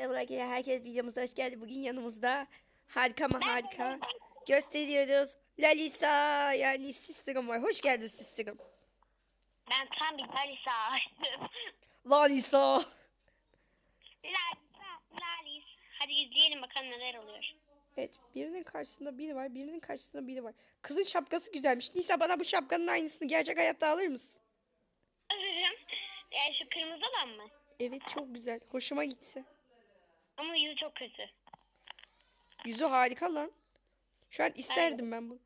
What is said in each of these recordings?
Merhaba herkes videomuza hoş geldi. Bugün yanımızda harika mı harika gösteriyoruz. Lalisa yani sister'ım var. Hoş geldin sister'ım. Ben tam bir Lalisa açtım. Lalisa. Lalisa, Lalis. Hadi izleyelim bakalım neler oluyor. Evet birinin karşısında biri var birinin karşısında biri var. Kızın şapkası güzelmiş. Nisa bana bu şapkanın aynısını gerçek hayatta alır mısın? Alırım. Yani şu kırmızı olan mı? Evet çok güzel. Hoşuma gitti. Ama yüzü çok kötü. Yüzü harika lan. Şu an isterdim ben bunu.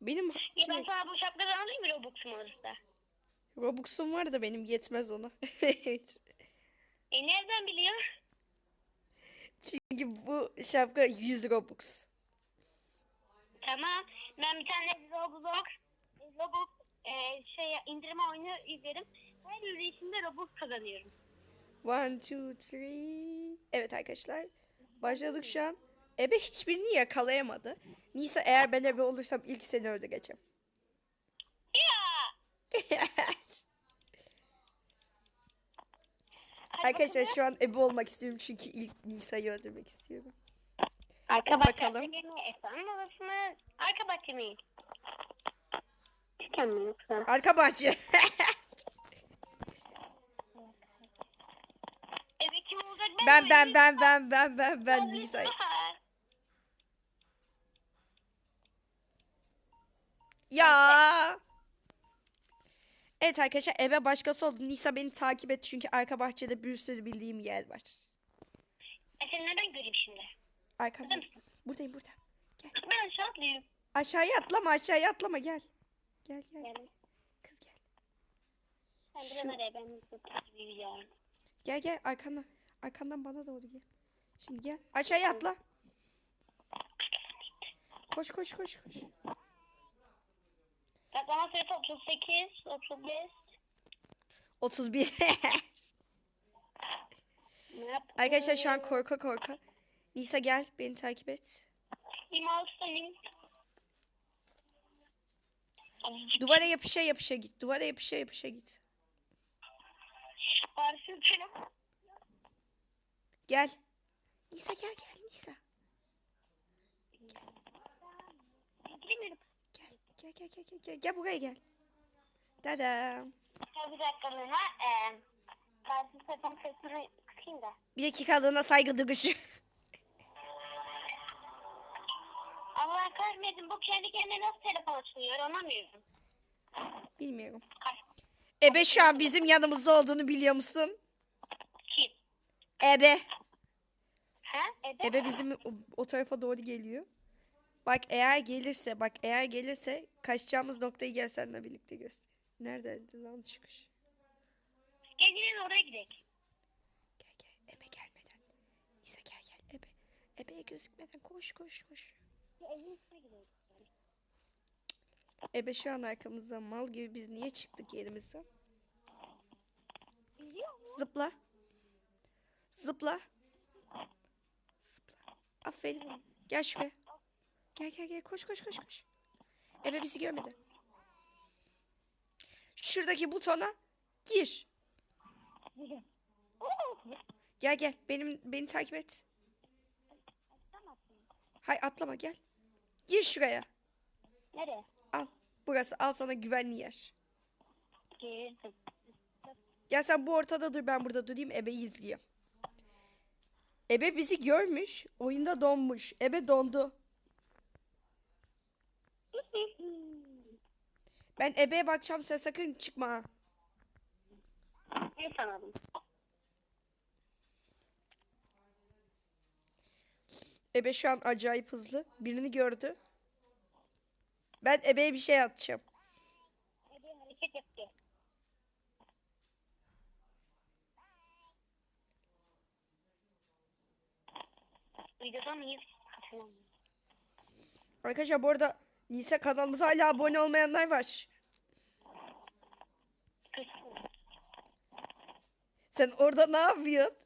Benim Ya ben Çilek, sana bu şapkadan alayım mı Robux'um olursa? Robux'um var da benim yetmez ona. E nereden biliyor? Çünkü bu şapka 100 Robux. Tamam. Ben bir tane Roblox, Robux e, şey indirme oyunu izledim. Her yürüyüşümde Robux kazanıyorum. One, two, three. Evet arkadaşlar. Başladık şu an. Ebe hiçbirini yakalayamadı. Nisa eğer ben ebe olursam ilk seni öldüreceğim. Arkadaşlar şu an ebe olmak istiyorum çünkü ilk Nisa'yı öldürmek istiyorum. Arka Bakalım. mi? Efendim babası mı? Arka bahçe mi? Çıkan mı yoksa? Arka bahçe. ben ben ben ben ben ben ben. Nisa. Ya. Evet arkadaşlar ebe başkası oldu. Nisa beni takip et çünkü arka bahçede bir sürü bildiğim yer var. E seni nereden göreyim şimdi? Arkamda. Burada mısın? Buradayım burada. Gel. Ben aşağı atlayayım. Aşağıya atlama aşağıya atlama gel. Gel gel. Yani Kız gel. sen bir de ben biliyorum. Gel gel arkandan. Arkandan bana doğru gel. Şimdi gel. Aşağıya atla. Koş koş koş koş. Bana sayısı 38, 35. 31. Ne yap? Arkadaşlar şu an korka korka. Nisa gel beni takip et. 26 saniyim. Duvara yapışa yapışa git. Duvara yapışa yapışa git. Film. Gel. Nisa gel gel Nisa. Gel gel gel gel gel gel. Gel buraya gel. Dada. Ya bir dakikalığına eee karşı telefon sesini kısayım da. Bir dakikalığına saygı duruşu. Allah kahretmesin bu kendi kendine nasıl telefon açılıyor anlamıyorum. Bilmiyorum. Ebe şu an bizim yanımızda olduğunu biliyor musun? Ebe. Ha? Ebe? Ebe bizim o, o tarafa doğru geliyor. Bak eğer gelirse bak eğer gelirse kaçacağımız noktayı gel seninle birlikte göster. Neredeydi lan çıkış? Yine oraya gidelim. Gel gel Ebe gelmeden. Nisa gel gel Ebe. Ebe'ye gözükmeden koş koş koş. Ebe şu an arkamızda mal gibi biz niye çıktık yerimizden? Zıpla. Zıpla. Zıpla. Aferin. Gel şuraya. Gel gel gel koş koş koş koş. Ebe bizi görmedi. Şuradaki butona gir. Gel gel benim beni takip et. Hay atlama gel. Gir şuraya. Nereye? Al. Burası al sana güvenli yer. Gel sen bu ortada dur ben burada durayım Ebe'yi izleyeyim. Ebe bizi görmüş. Oyunda donmuş. Ebe dondu. Ben Ebe'ye bakacağım sen sakın çıkma. ha. Ne sanalım? Ebe şu an acayip hızlı. Birini gördü. Ben Ebe'ye bir şey atacağım. Ebe hareket yapıyor. Videoda mıyız? Hatırlamıyorum. Arkadaşlar bu arada Nisa kanalımıza hala abone olmayanlar var. Sen orada ne yapıyorsun?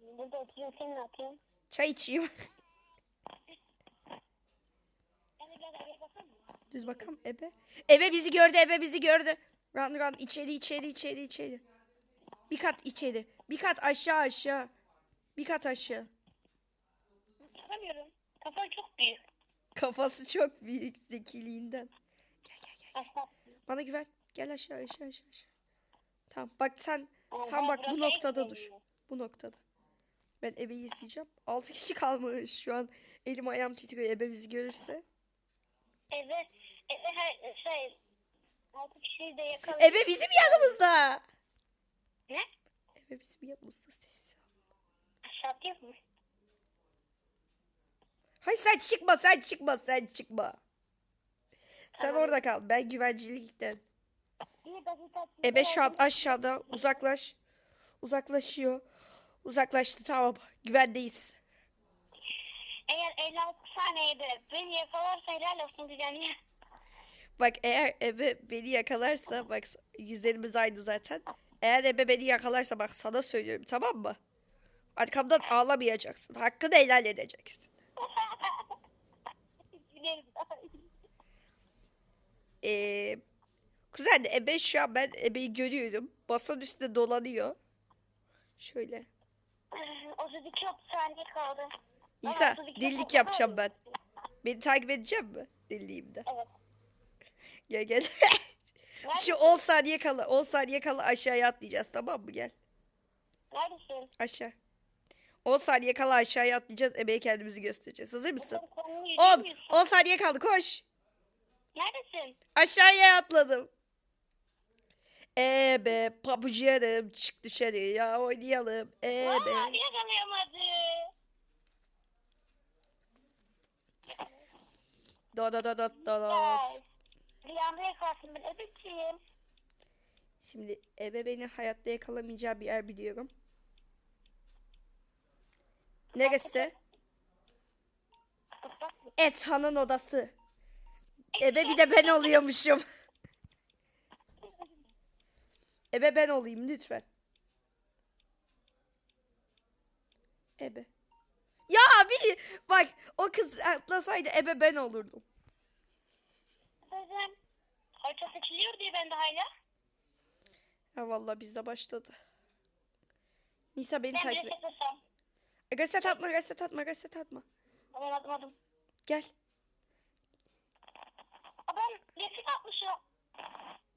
Burada oturuyorum sen ne yapıyorsun? Çay içeyim. Düz bakalım Ebe. Ebe bizi gördü, Ebe bizi gördü. Run run içeri içeri içeri içeri. Bir kat içeri. Bir kat aşağı aşağı. Bir kat aşağı. Çıkamıyorum. Kafan çok büyük. Kafası çok büyük zekiliğinden. Gel gel gel. Bana güven. Gel aşağı aşağı aşağı aşağı. Tamam bak sen sen ben bak bu noktada dur. Bu noktada. Ben ebeyi isteyeceğim. 6 kişi kalmış şu an. Elim ayağım titriyor ebe bizi görürse. Evet. Evet her şey. Altı kişiyi de yakaladım. Ebe bizim yanımızda. Ne? Ebe bizim yanımızda sessiz. Aşağı mı? Hayır sen çıkma sen çıkma sen çıkma. Sen Tamam. orada kal. Ben güvencilikten. Ebe şu an aşağıda uzaklaş. Uzaklaşıyor. Uzaklaştı tamam. Güvendeyiz. Eğer 56 saniyede beni yakalarsa helal olsun diyeceğim ya. Bak eğer Ebe beni yakalarsa bak yüzlerimiz aynı zaten. Eğer Ebe beni yakalarsa bak sana söylüyorum tamam mı? Arkamdan ağlamayacaksın. Hakkını helal edeceksin. Gülerim. Ee, kuzen Ebe şu an ben Ebe'yi görüyorum. Masanın üstünde dolanıyor. Şöyle. 32 30 saniye kaldı. İsa Ama 32 delilik kaldı. yapacağım ben. Beni takip edecek mi? Deliliğimde. Evet. Gel gel. Şu 10 saniye kala 10 saniye kala aşağıya atlayacağız tamam mı? Gel. Neredesin? Aşağı. 10 saniye kala aşağıya atlayacağız. Ebe'ye kendimizi göstereceğiz. Hazır mısın? Sen kendini 10. yürüyemiyorsun. 10 saniye kaldı koş. Neredesin? Aşağıya atladım. Ebe pabucularım çık dışarıya oynayalım. Ebe. Aa, yakalayamadı. Da da da da da da. Ay. Rüyamda yakalarsın ben öbekçiyim. Şimdi ebe beni hayatta yakalamayacağı bir yer biliyorum. Neresi? Bak. Ethan'ın odası. Ebe bir de ben oluyormuşum. Ebe ben olayım lütfen. Ebe. Ya bir bak o kız atlasaydı ebe ben olurdum. Sözüm. Harita seçiliyor diye ben de hala. Ya vallahi bizde başladı. Nisa beni Ben takip et. Reset atma, reset atma, reset atma. Ben atmadım. Gel. Aa, ben resim atmışım.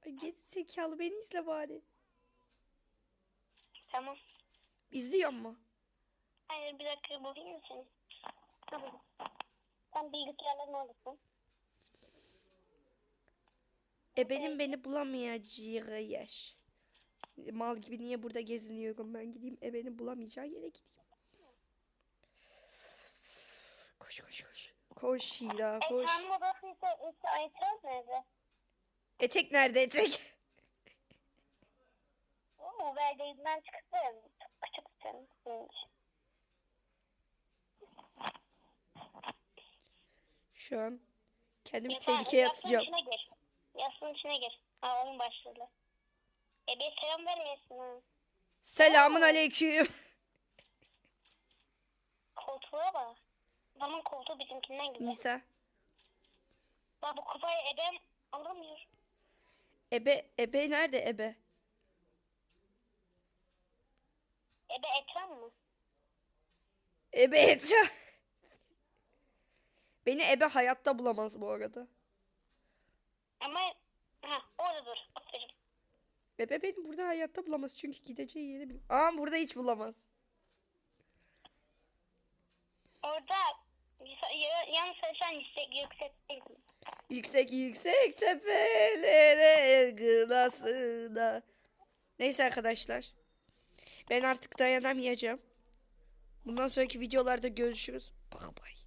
Ay geri zekalı beni izle bari. Tamam. İzliyor mu? Hayır bir dakika bulayım mı seni? Tamam. Sen bilgisayarların oradasın. Ebenin beni bulamayacağı yer. Mal gibi niye burada geziniyorum ben gideyim ebenin bulamayacağı yere gideyim. Koş koş koş. Koş Hira koş. Ekranın odası ise, ise itiraz nerede? Etek nerede etek? Oo, verdiğinden çıktım. Çok küçüksün. senin için. Şu an kendimi Yatağa- tehlikeye yastığın atacağım. içine gir. Yastığın içine gir. Aa onun başladı. E bir selam vermiyorsun ha. Selamun aleyküm. Koltuğa bak. Adamın koltuğu bizimkinden güzel. Nisa. Bak bu kupayı edem alamıyor. Ebe, ebe nerede ebe? Ebe ekran mı? Ebe etraf. Beni ebe hayatta bulamaz bu arada. Ama ha orada dur. Aferin. Ebe beni burada hayatta bulamaz çünkü gideceği yeri bil. Aa burada hiç bulamaz. Orada ya- yalnız sen yüksek yüksek değil. Yüksek tepelere gıdasına. Neyse arkadaşlar. Ben artık dayanamayacağım. Bundan sonraki videolarda görüşürüz. Bye bye.